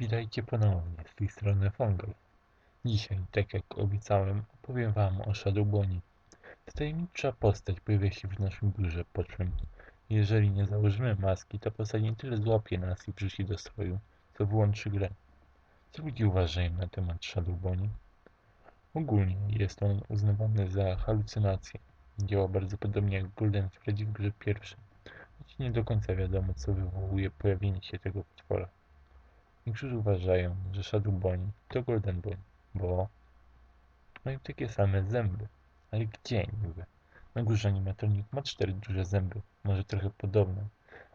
Witajcie ponownie, z tej strony Fungal. Dzisiaj, tak jak obiecałem, opowiem wam o Shadowboni. Tajemnicza postać pojawia się w naszym biurze, po czym, jeżeli nie założymy maski, ta postać nie tyle złapie nas i wrzuci do stroju, co wyłączy grę. Co ludzie uważają na temat Shadowboni? Ogólnie jest on uznawany za halucynację. Działa bardzo podobnie jak Golden Freddy w grze pierwszej, choć nie do końca wiadomo, co wywołuje pojawienie się tego potwora. Niektórzy uważają, że Shadow Bonnie to Golden Boy, bo mają takie same zęby. Ale gdzie niby? Na górze animatronik ma cztery duże zęby, może trochę podobne,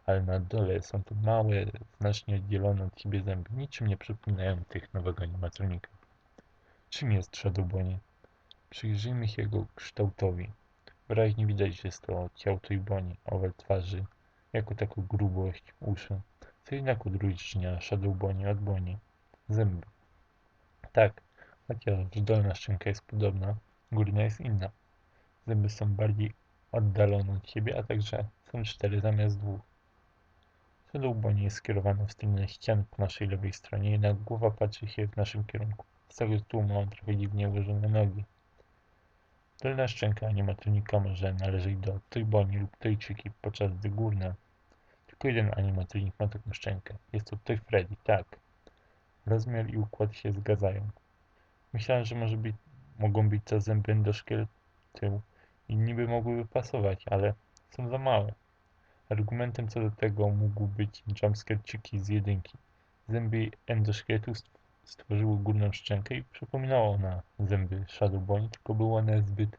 ale na dole są to małe, znacznie oddzielone od siebie zęby, niczym nie przypominają tych nowego animatronika. Czym jest Shadow Bonnie? Przyjrzyjmy się jego kształtowi. Wyraźnie widać, że jest to ciało tej Bonnie, owal twarzy, jako taką grubość, uszy. Co jednak odróżnia Shadow Bonnie od Bonnie? Zęby. Tak, chociaż dolna szczęka jest podobna, górna jest inna. Zęby są bardziej oddalone od siebie, a także są cztery zamiast dwóch. Shadow Bonnie jest skierowana w stronę ścian po naszej lewej stronie, jednak głowa patrzy się w naszym kierunku. Z tego tłumu ma trochę dziwnie ułożone nogi. Dolna szczęka animatronika może należeć do tej Bonnie lub tej Chiki, podczas gdy górna tylko jeden animatronik ma taką szczękę. Jest to Toy Freddy, tak. Rozmiar i układ się zgadzają. Myślałem, że może być, mogą być to zęby do tył i niby mogłyby pasować, ale są za małe. Argumentem co do tego mógł być jumpscare Chiki z jedynki. Zęby endoszkieletu stworzyły górną szczękę i przypominało ona zęby Shadow Bonnie, tylko było one zbyt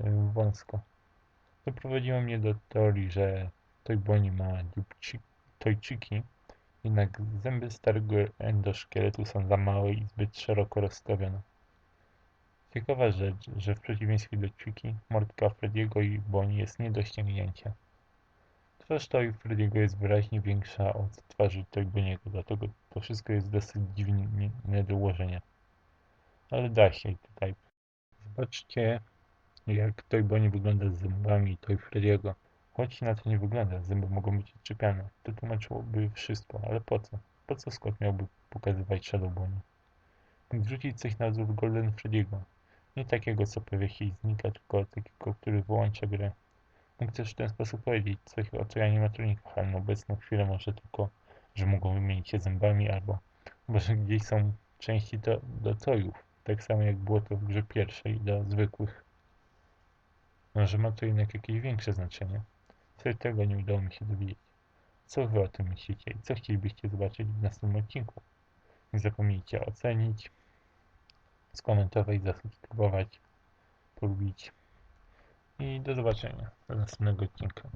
e, wąsko. Doprowadziło mnie do teorii, że Toyboni ma tojczyki, jednak zęby starego endoszkieletu są za małe i zbyt szeroko rozstawione. Ciekawa rzecz, że w przeciwieństwie do Chiki, mordka Frediego i Boni jest nie do ściągnięcia. Twarz Toy Frediego jest wyraźnie większa od twarzy Toyboniego, dlatego to wszystko jest dosyć dziwne do ułożenia. Ale da się tutaj. Zobaczcie, jak Toyboni wygląda z zębami Toy Frediego. Choć na to nie wygląda, zęby mogą być odczepiane. To tłumaczyłoby wszystko, ale po co? Po co Scott miałby pokazywać Shadowbone? Mógł wrzucić coś na wzór Golden Freddy'ego. Nie takiego, co się i znika, tylko takiego, który wyłącza grę. Mógł też w ten sposób powiedzieć coś o tych animatronikach, ale na obecną chwilę może tylko, że mogą wymienić się zębami, albo może gdzieś są części do, do tojów, tak samo jak było to w grze pierwszej do zwykłych. Może ma to jednak jakieś większe znaczenie. Niestety tego nie udało mi się dowiedzieć. Co wy o tym myślicie i co chcielibyście zobaczyć w następnym odcinku? Nie zapomnijcie ocenić, skomentować, zasubskrybować, polubić i do zobaczenia do następnego odcinka.